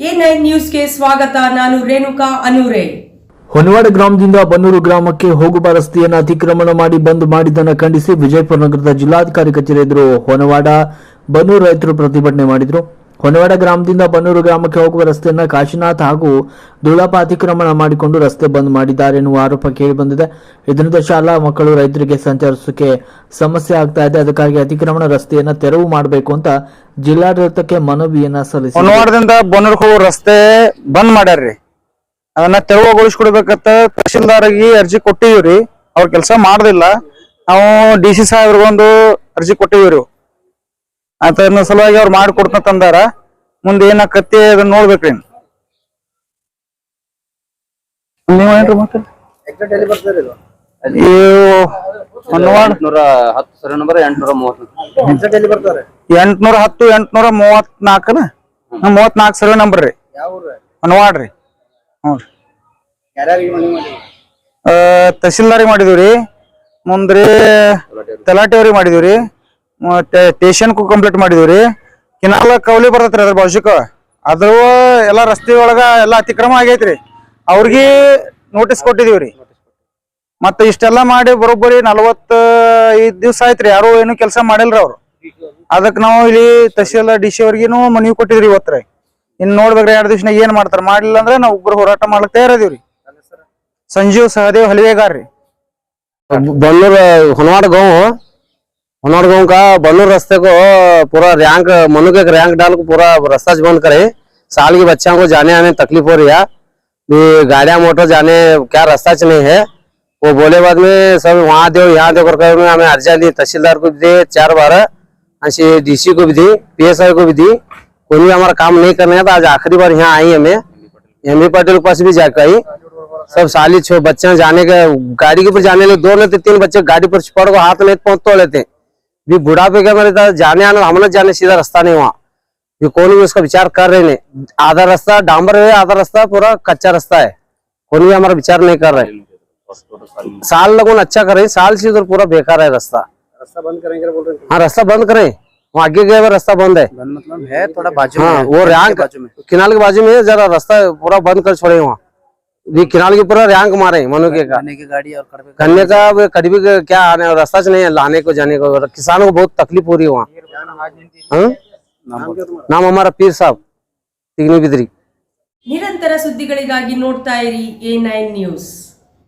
News ನ್ಯೂಸ್ಗೆ ಸ್ವಾಗತ, ನಾನು ರೇಣುಕಾ ಅನೂರೆ. ಹೊನವಾಡ ಗ್ರಾಮದಿಂದ ಬನ್ನೂರು ಗ್ರಾಮಕ್ಕೆ ಹೋಗುವ ರಸ್ತೆಯನ್ನು ಅತಿಕ್ರಮಣ ಮಾಡಿ ಬಂದ್ ಮಾಡಿದ್ದನ್ನು ಖಂಡಿಸಿ ವಿಜಯಪುರ ನಗರದ ಜಿಲ್ಲಾಧಿಕಾರಿ ಕಚೇರಿ ಎದುರು ಹೊನವಾಡ ಬನ್ನೂರು ರೈತರು ಪ್ರತಿಭಟನೆ ಮಾಡಿದರು. ಹೊನವಾಡ ಗ್ರಾಮದಿಂದ ಬನ್ನೂರು ಗ್ರಾಮಕ್ಕೆ ಹೋಗುವ ರಸ್ತೆಯನ್ನು ಕಾಶಿನಾಥ್ ಹಾಗೂ ದುಳಪ ಅತಿಕ್ರಮಣ ಮಾಡಿಕೊಂಡು ರಸ್ತೆ ಬಂದ್ ಮಾಡಿದ್ದಾರೆ ಎನ್ನುವ ಆರೋಪ ಕೇಳಿಬಂದಿದೆ ಇದರಿಂದ ಶಾಲಾ ಮಕ್ಕಳು ರೈತರಿಗೆ ಸಂಚರಿಸೋಕೆ ಸಮಸ್ಯೆ ಆಗ್ತಾ ಇದೆ. ಅದಕ್ಕಾಗಿ ಅತಿಕ್ರಮಣ ರಸ್ತೆಯನ್ನ ತೆರವು ಮಾಡಬೇಕು ಅಂತ ಜಿಲ್ಲಾಡಳಿತಕ್ಕೆ ಮನವಿಯನ್ನ ಸಲ್ಲಿಸಿ ಕೊನವಾಡದಿಂದ ಬನ್ನೂರು ಹೋಗೋ ರಸ್ತೆ ಬಂದ್ ಮಾಡ್ಯಾರ್ರಿ. ಅದನ್ನ ತೆರವುಗೊಳಿಸ್ಕೊಡ್ಬೇಕಂತ ತಹಶೀಲ್ದಾರ್ಗೆ ಅರ್ಜಿ ಕೊಟ್ಟಿವ್ರಿ ಅವ್ರ ಕೆಲಸ ಮಾಡುದಿಲ್ಲ. ನಾವು ಡಿ ಸಿ ಸಾಹೇಬ್ರಿಗೊಂದು ಅರ್ಜಿ ಕೊಟ್ಟಿವ್ರಿ ಅದನ್ನ ಸಲುವಾಗಿ ಅವ್ರು ಮಾಡಿ ತಂದಾರ. ಮುಂದೆ ಏನಾಕತ್ತಿ ಅದನ್ನ ನೋಡ್ಬೇಕ್ರಿ ನೀವೇನ್ರಿ ಮತ್ತೆ? ಎಂಟ್ನೂರ ಹತ್ತು ಎಂಟ್ನೂರ ಮೂವತ್ನಾಲ್ಕನ? ಮೂವತ್ನಾಲ್ಕು ಸರ್ವೆ ನಂಬರ್ ರೀ. ಹೊನ್ವಾಡ್ರಿ ಹ್ಞೂ ಆ, ತಹಶೀಲ್ದಾರಿ ಮಾಡಿದಿವ್ರಿ. ಮುಂದ್ರಿ ತಲಾಟೆಯವ್ರಿಗೆ ಮಾಡಿದಿವ್ರಿ. ಟೇಷನ್ಕು ಕಂಪ್ಲೀಟ್ ಮಾಡಿದ್ವಿ ರೀ ಕಿನಾಲ, ಕೌಲಿ ಬರ್ತೈತ್ರಿ ಅದ್ರ ಭವಿಷ್ಯಕ್ಕ. ಅದ್ರ ಎಲ್ಲ ರಸ್ತೆ ಒಳಗ ಎಲ್ಲ ಅತಿಕ್ರಮ ಆಗೈತ್ರಿ. ಅವ್ರಿಗೆ ನೋಟಿಸ್ ಕೊಟ್ಟಿದೀವಿ ರೀ ಮತ್ತೆ ಇಷ್ಟೆಲ್ಲ ಮಾಡಿ ಬರೋಬ್ಬರಿ ನಲ್ವತ್ತ ಐದ್ ದಿವ್ಸ ಆಯ್ತ್ರಿ. ಯಾರು ಏನು ಕೆಲಸ ಮಾಡಿಲ್ರಿ ಅವ್ರು. ಅದಕ್ಕೆ ನಾವು ಇಲ್ಲಿ ತಹಶೀಲ್ದಾರ್ ಡಿ ಸಿ ಅವ್ರಿಗೇನು ಮನವಿ ಕೊಟ್ಟಿದ್ರಿ ಇವತ್ತು ಇನ್ನು ಇನ್ ನೋಡ್ಬೇಕ್ರಿ ಎರಡು ದಿವ್ಸ ಏನ್ ಮಾಡ್ತಾರ. ಮಾಡ್ಲಿಲ್ಲ ಅಂದ್ರೆ ನಾವು ಉಗ್ರ ಹೋರಾಟ ಮಾಡ್ಲಿಕ್ಕೆ ತಯಾರದೀವ್ರಿ ಸಂಜೀವ್ ಸಹದೇವ್ ಹಲಿವೇಗಾರ್ರಿ. ಬೆಂಗಳೂರು, ಹೊನವಾಡ ಗಾವು. होनवाड़ गाँव का बन्नूर रास्ते को पूरा रैंक मनु के रैंक डाल को पूरा रास्ता बंद करे। साल के बच्चों को जाने आने तकलीफ़ हो रही है। भी गाड़ियाँ, मोटर जाने क्या रास्ता नहीं है। वो बोले बाद में सब वहाँ दो, यहाँ दो करके उन्होंने हमें अर्जा दी, तहसीलदार को भी दी, चार बार। ऐसे डीसी को भी दी पीएसआई को भी दी। कोई भी हमारा काम नहीं करने है तो आज आखिरी बार यहाँ आई हमें। एम बी पाटिल के पास भी जाकर आई। सब साली छो बच्चे जाने के, गाड़ी के ऊपर जाने लगे दो लेते, तीन बच्चे गाड़ी पर पड़ को हाथ में पहुँच तो लेते। भी बुढ़ापे के मेरे जाने आने हम लोग जाने सीधा रास्ता नहीं वहाँ भी कौन भी उसका विचार कर रहे नहीं। आधा रास्ता डांबर है आधा रास्ता पूरा कच्चा रास्ता है। कौन भी हमारा विचार नहीं कर रहे। साल लोगों ने अच्छा करे साल से उधर पूरा बेकार है रास्ता। रास्ता बंद करेंगे बोल रहे हाँ। रास्ता बंद करें। वहाँ आगे गए रास्ता बंद है। मतलब है थोड़ा बाजू हाँ में, वो रैंक बाजू में। किनाल के बाजू में जरा रास्ता पूरा बंद कर छोड़े वहाँ। ये किनाल के पूरा रैंक मारे मनु के का खाने की गाड़ी और कड़वे करने का अब करीबी का क्या आने रास्ता से नहीं है लाने को जाने को किसानों को बहुत तकलीफ हो रही है वहाँ हाँ? नाम हमारा पीर साहब तिगनी बिदरी ನಿರಂತರ ಸುದ್ದಿಗಳಿಗಾಗಿ ನೋಡ್ತಾ ಇರಿ ಎ ನೈನ್ ನ್ಯೂಸ್